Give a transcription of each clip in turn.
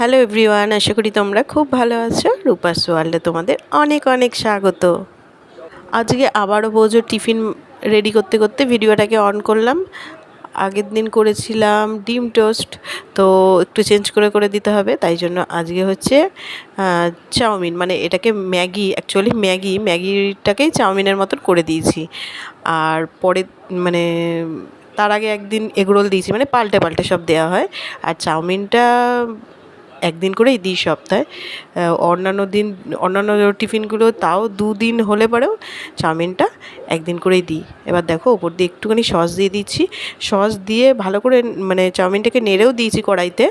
Hello everyone, আশা করি তোমরা খুব ভালো আছো। রূপাস ওয়ার্ল্ডে তোমাদের অনেক অনেক স্বাগত। আজকে আবারও বোঝো টিফিন রেডি করতে করতে ভিডিওটাকে অন করলাম। আগের দিন করেছিলাম ডিম টোস্ট, তো একটু চেঞ্জ করে করে দিতে হবে। তাই জন্য আজকে হচ্ছে চাউমিন। মানে এটাকে ম্যাগি অ্যাকচুয়ালি ম্যাগি, ম্যাগিটাকেই চাউমিনের মতন করে দিয়েছি। আর পরে মানে তার আগে একদিন এগরোল দিয়েছি মানে পাল্টে পাল্টে সব দেওয়া হয়। আর চাউমিনটা একদিন করেই দিই সপ্তাহে। অন্যান্য দিন অন্যান্য টিফিনগুলো তাও দুদিন হলে পরেও চাউমিনটা একদিন করেই দিই। এবার দেখো ওপর দিয়ে একটুখানি সস দিয়ে দিচ্ছি। সস দিয়ে ভালো করে মানে চাউমিনটাকে নেড়েও দিয়েছি কড়াইতে।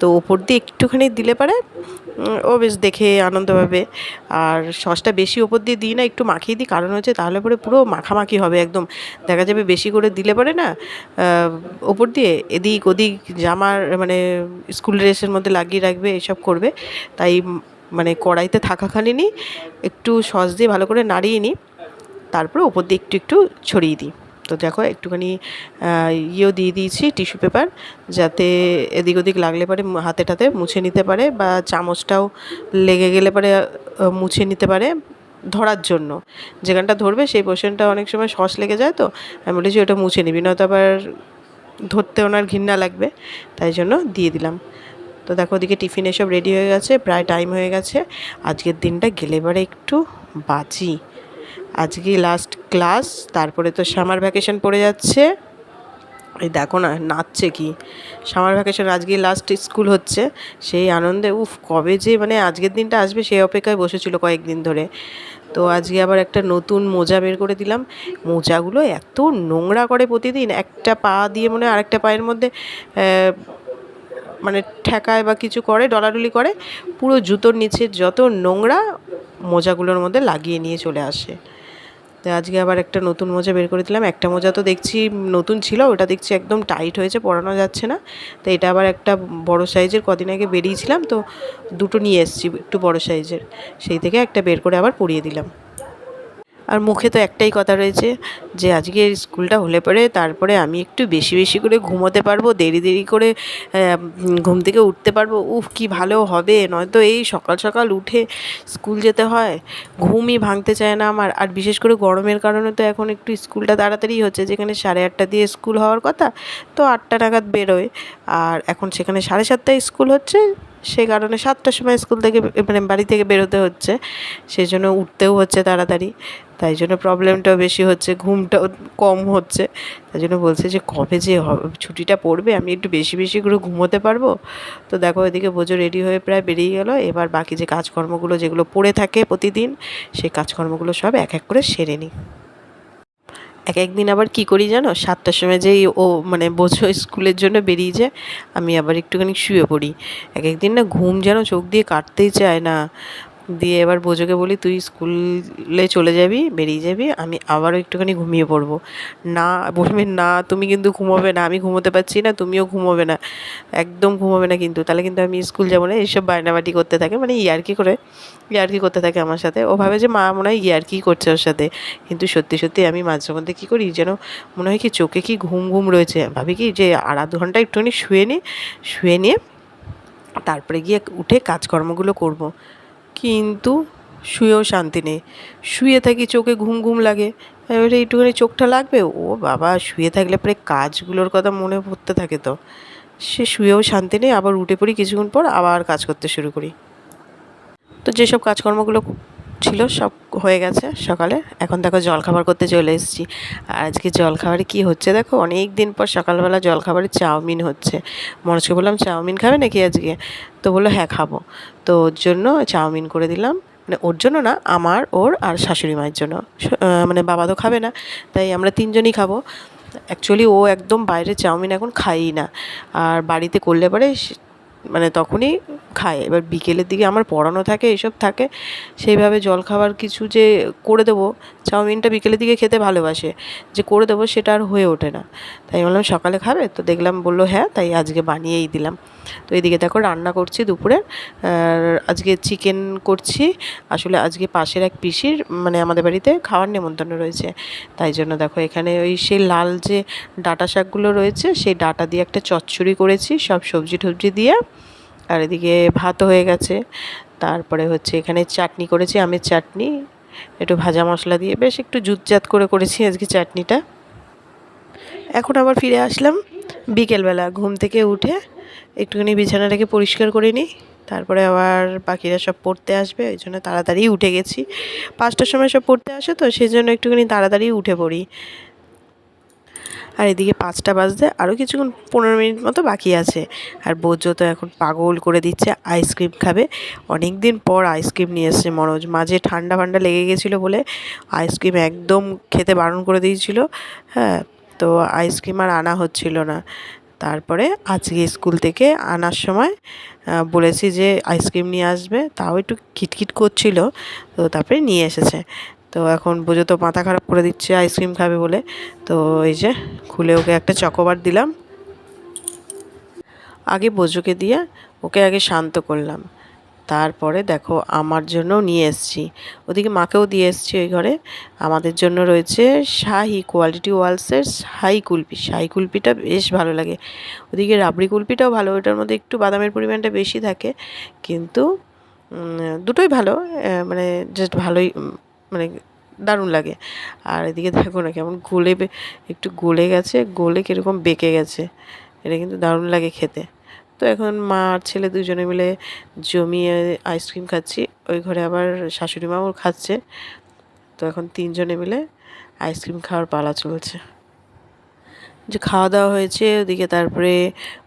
তো ওপর দিয়ে একটুখানি দিলে পারে ও বেশ দেখে আনন্দ পাবে। আর সসটা বেশি ওপর দিয়ে দিই না, একটু মাখিয়ে দিই। কারণ হচ্ছে তাহলে পরে পুরো মাখামাখি হবে একদম। দেখা যাবে বেশি করে দিলে পরে না ওপর দিয়ে এদিক ওদিক জামার মানে স্কুল ড্রেসের মধ্যে লাগিয়ে রাখবে, এসব করবে। তাই মানে কড়াইতে থাকাকালীনই একটু সস দিয়ে ভালো করে নাড়িয়ে নিই। তারপরে ওপর দিয়ে একটু একটু ছড়িয়ে দিই। তো দেখো একটুখানি ইয়েও দিয়ে দিয়েছি, টিস্যু পেপার, যাতে এদিক ওদিক লাগলে পরে হাতে টাতে মুছে নিতে পারে বা চামচটাও লেগে গেলে পরে মুছে নিতে পারে ধরার জন্য। যেখানটা ধরবে সেই পোর্শনটা অনেক সময় সস লেগে যায় তো, আমি বলেছি ওটা মুছে নিবি, নয়তো আবার ধরতে ওনার ঘৃণা লাগবে, তাই জন্য দিয়ে দিলাম। তো দেখো ওদিকে টিফিন এসব রেডি হয়ে গেছে, প্রায় টাইম হয়ে গেছে, আজকের দিনটা গেলে এবারে একটু বাঁচি আজকে লাস্ট ক্লাস তারপরে তো সামার ভ্যাকেশন পড়ে যাচ্ছে। এই দেখো না, নাচছে কি? সামার ভ্যাকেশন আজকে লাস্ট স্কুল হচ্ছে। সেই আনন্দে, উফ, কবে যে মানে আজকের দিনটা আসবে সেই অপেক্ষায় বসেছিল কয়েকদিন ধরে। তো আজকে আবার একটা নতুন মোজা বের করে দিলাম। মোজাগুলো এত নোংরা করে প্রতিদিন, একটা পা দিয়ে মনে হয় আরেকটা পায়ের মধ্যে মানে ঠেকায় বা কিছু করে, ডলাডলি করে, পুরো জুতোর নিচের যত নোংরা মোজাগুলোর মধ্যে লাগিয়ে নিয়ে চলে আসে। তো আজকে আবার একটা নতুন মোজা বের করে দিলাম। একটা মোজা তো দেখছি নতুন ছিল, ওটা দেখছি একদম টাইট হয়েছে, পরানো যাচ্ছে না। তো এটা আবার একটা বড় সাইজের, কদিন আগে বেরিয়েছিলাম, তো দুটো নিয়ে এসেছি, একটু বড় সাইজের। সেই থেকে একটা বের করে আবার পরিয়ে দিলাম। আর মুখে তো একটাই কথা রয়েছে যে আজকে স্কুলটা হলে পরে তারপরে আমি একটু বেশি বেশি করে ঘুমোতে পারব, দেরি দেরি করে ঘুম থেকে উঠতে পারব। উফ, কি ভালো হবে। নয়তো এই সকাল সকাল উঠে স্কুল যেতে হয়, ঘুমই ভাঙতে চায় না আমার। আর বিশেষ করে গরমের কারণে তো এখন একটু স্কুলটা তাড়াতাড়ি হচ্ছে, যেখানে সাড়ে আটটা দিয়ে স্কুল হওয়ার কথা, তো আটটা নাগাদ বেরোয়। আর এখন সেখানে সাড়ে সাতটায় স্কুল হচ্ছে সে কারণে সাতটার সময় স্কুল থেকে মানে বাড়ি থেকে বেরোতে হচ্ছে। সেই জন্য উঠতেও হচ্ছে তাড়াতাড়ি। তাই জন্য প্রবলেমটাও বেশি হচ্ছে, ঘুমটাও কম হচ্ছে। তাই জন্য বলছে যে, কবে যে ছুটিটা পড়বে, আমি একটু বেশি বেশি করে ঘুমোতে পারব? তো দেখো এদিকে বোঝো রেডি হয়ে প্রায় বেরিয়ে গেল। এবার বাকি যে কাজকর্মগুলো যেগুলো পড়ে থাকে প্রতিদিন, সেই কাজকর্মগুলো সব এক এক করে সেরে নিই। এক একদিন আবার কি করি জানো? সাতটার সময় যেই ও মানে বোঝো স্কুলের জন্য বেরিয়ে যায়, আমি আবার একটুখানি শুয়ে পড়ি। এক একদিন না ঘুম যেন চোখ দিয়ে কাটতেই চায় না। দিয়ে এবার বোঝোকে বলি, তুই স্কুলে চলে যাবি, বেরিয়ে যাবি, আমি আবারও একটুখানি ঘুমিয়ে পড়ব। না, বলবে, না, তুমি কিন্তু ঘুমোবে না, আমি ঘুমোতে পারছি না, তুমিও ঘুমোবে না। একদম ঘুমোবে না কিন্তু, তাহলে কিন্তু আমি স্কুল যাব না এইসব বায়নাবাটি করতে থাকে। মানে ইয়ার্কি করে, ইয়ার্কি করতে থাকে আমার সাথে। ও ভাবে যে, মা, মনে হয় ইয়ার্কি করছে ওর সাথে। কিন্তু সত্যি সত্যি আমি মাঝে মধ্যে কী করি, যেন মনে হয় কি চোখে কি ঘুম ঘুম রয়েছে। ভাবি কি যে আর আধ ঘণ্টা একটুখানি শুয়ে নিই শুয়ে নিয়ে তারপরে গিয়ে উঠে কাজকর্মগুলো করব। কিন্তু শুয়েও শান্তি নেই। শুয়ে থাকি চোখে ঘুম ঘুম লাগে। এবারে একটুখানি চোখটা লাগবে? ও বাবা, শুয়ে থাকলে পরে কাজগুলোর কথা মনে পড়তে থাকে তো। সে শুয়েও শান্তি নেই, আবার উঠে পড়ি কিছুক্ষণ পর আবার কাজ করতে শুরু করি। তো যেসব কাজকর্মগুলো ছিল, সব হয়ে গেছে সকালে। এখন দেখো জলখাবার করতে চলে এসেছি। আর আজকে জলখাবারে কি হচ্ছে দেখো? অনেক দিন পর সকালবেলা জলখাবারে চাউমিন হচ্ছে। মনোজকে বললাম, চাউমিন খাবে নাকি আজকে? তো বলল হ্যাঁ খাব। তো ওর জন্য চাউমিন করে দিলাম। মানে ওর জন্য না, আমার, ওর আর শাশুড়ি মায়ের জন্য। মানে বাবা তো খাবে না, তাই আমরা তিনজনই খাব। অ্যাকচুয়ালি ও একদম বাইরে চাউমিন এখন খায়ই না। আর বাড়িতে করলে পরে মানে তখনই খায়। এবার বিকেলের দিকে আমার পড়ানো থাকে, এসব থাকে। সেইভাবে জলখাবার কিছু যে করে দেবো, চাউমিনটা বিকেলের দিকে খেতে ভালোবাসে, যে করে দেবো সেটা আর হয়ে ওঠে না। তাই বললাম, সকালে খাবে? তো দেখলাম, বলল হ্যাঁ তাই আজকে বানিয়েই দিলাম। তো এদিকে দেখো, রান্না করছি দুপুরে আজকে চিকেন করছি। আসলে আজকে পাশের এক পিসির মানে আমাদের বাড়িতে খাওয়ার নেমন্তন্ন রয়েছে। তাই জন্য দেখো, এখানে ওই সেই লাল যে ডাটা শাকগুলো রয়েছে, সেই ডাটা দিয়ে একটা চচ্চড়ি করেছি। সব সবজি টবজি দিয়ে আর এদিকে ভাতও হয়ে গেছে। তারপরে হচ্ছে এখানে চাটনি করেছি, আমের চাটনি, একটু ভাজা মশলা দিয়ে। বেশ একটু জুতজাত করে করেছি আজকে চাটনিটা। এখন আবার ফিরে আসলাম বিকেলবেলা, ঘুম থেকে উঠে একটুখানি বিছানাটাকে পরিষ্কার করে নিই। তারপরে আবার বাকিরা সব পড়তে আসবে, ওই জন্য তাড়াতাড়ি উঠে গেছি। পাঁচটার সময় সব পড়তে আসে তো সেই জন্য একটুখানি তাড়াতাড়ি উঠে পড়ি। আর এদিকে পাঁচটা বাজতে আরও কিছুক্ষণ পনেরো মিনিট মতো বাকি আছে। আর বোঝো তো এখন পাগল করে দিচ্ছে আইসক্রিম খাবে। অনেক দিন পর আইসক্রিম নিয়ে এসছে মনোজ। মাঝে ঠান্ডা ফান্ডা লেগে গেছিল বলে আইসক্রিম একদম খেতে বারণ করে দিয়েছিল। হ্যাঁ তো আইসক্রিম আর আনা হচ্ছিল না। তারপরে আজকে স্কুল থেকে আনার সময় বলেছি যে আইসক্রিম নিয়ে আসবে। তাও একটু কিটকিট করছিল, তো তারপরে নিয়ে এসেছে। তো এখন বুঝো তো মাথা খারাপ করে দিচ্ছে আইসক্রিম খাবে বলে। তো এই যে খুলে ওকে একটা চকোবার দিলাম। আগে বোঝোকে দিয়ে ওকে আগে শান্ত করলাম। তারপরে দেখো আমার জন্য নিয়ে এসছি। ওদিকে মাকেও দিয়ে এসছি ওই ঘরে। আমাদের জন্য রয়েছে শাহি কোয়ালিটি ওয়ালসের শাহি কুলপি। শাহি কুলপিটা বেশ ভালো লাগে। ওদিকে রাবড়ি কুলপিটাও ভালো, ওটার মধ্যে একটু বাদামের পরিমাণটা বেশি থাকে। কিন্তু দুটোই ভালো মানে জাস্ট ভালোই মানে দারুণ লাগে। আর এদিকে দেখো না কেমন গলে একটু গলে গেছে, গলে কীরকম বেঁকে গেছে। এটা কিন্তু দারুণ লাগে খেতে। তো এখন মা আর ছেলে দুজনে মিলে জমিয়ে আইসক্রিম খাচ্ছি। ওই ঘরে আবার শাশুড়ি মাও খাচ্ছে। তো এখন তিনজনে মিলে আইসক্রিম খাওয়ার পালা চলছে। যে খাওয়া দাওয়া হয়েছে, ওদিকে তারপরে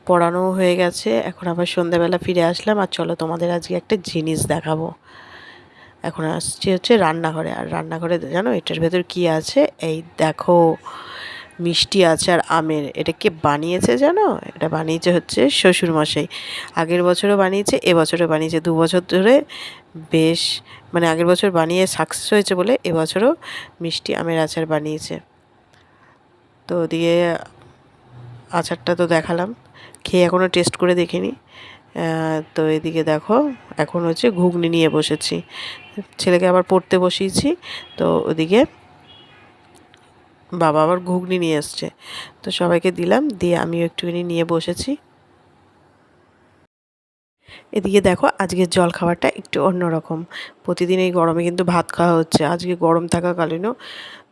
পড়ানো হয়ে গেছে। এখন আবার সন্ধ্যাবেলা ফিরে আসলাম। আর চলো তোমাদের আজকে একটা জিনিস দেখাবো। এখন আসছি হচ্ছে রান্নাঘরে। আর রান্নাঘরে জানো এটার ভেতর কি আছে? এই দেখো, মিষ্টি আচার আমের। এটা কে বানিয়েছে জানো? এটা বানিয়েছে হচ্ছে শ্বশুরমশাই। আগের বছরও বানিয়েছে, এবছরও বানিয়েছে। দু বছর ধরে বেশ মানে আগের বছর বানিয়ে সাকসেস হয়েছে বলে এবছরও মিষ্টি আমের আচার বানিয়েছে। তো দিয়ে আচারটা তো দেখালাম। খেয়ে এখনও টেস্ট করে দেখিনি। তো এদিকে দেখো, এখন হচ্ছে ঘুগনি নিয়ে বসেছি। ছেলেকে আবার পড়তে বসিয়েছি, তো ওদিকে বাবা আবার ঘুগনি নিয়ে এসছে তো সবাইকে দিলাম, দিয়ে আমিও একটুখানি নিয়ে বসেছি। এদিকে দেখো, আজকের জল খাবারটা একটু অন্যরকম প্রতিদিন এই গরমে কিন্তু ভাত খাওয়া হচ্ছে। আজকে গরম থাকাকালীনও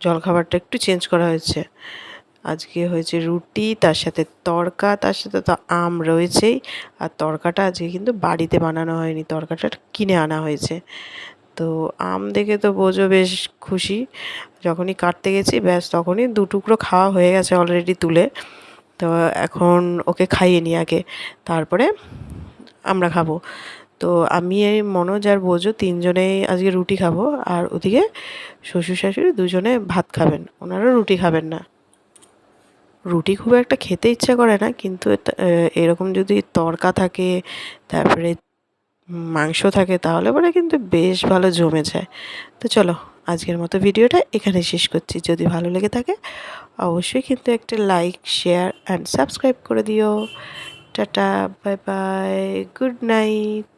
জল খাবারটা একটু চেঞ্জ করা হয়েছে। আজকে হয়েছে রুটি, তার সাথে তড়কা, তার সাথে তো আম রয়েছেই। আর তড়কাটা আজকে কিন্তু বাড়িতে বানানো হয়নি, তড়কাটা কিনে আনা হয়েছে। তো আম দেখে তো বোঝো বেশ খুশি। যখনই কাটতে গেছি, ব্যাস তখনই দু টুকরো খাওয়া হয়ে গেছে অলরেডি তুলে। তো এখন ওকে খাইয়ে নিই আগে, তারপরে আমরা খাব। তো আমি এই মনোজ আর বোঝো তিনজনেই আজকে রুটি খাব, আর ওদিকে শ্বশুর শাশুড়ি দুজনে ভাত খাবেন। ওনারা রুটি খাবেন না। রুটি খুব একটা খেতে ইচ্ছা করে না, কিন্তু এরকম যদি তড়কা থাকে, তারপরে মাংস থাকে, তাহলে পরে কিন্তু বেশ ভালো জমে যায়। তো চলো, আজকের মতো ভিডিওটা এখানে শেষ করছি। যদি ভালো লেগে থাকে, অবশ্যই কিন্তু একটা লাইক শেয়ার অ্যান্ড সাবস্ক্রাইব করে দিও। Tata bye bye good night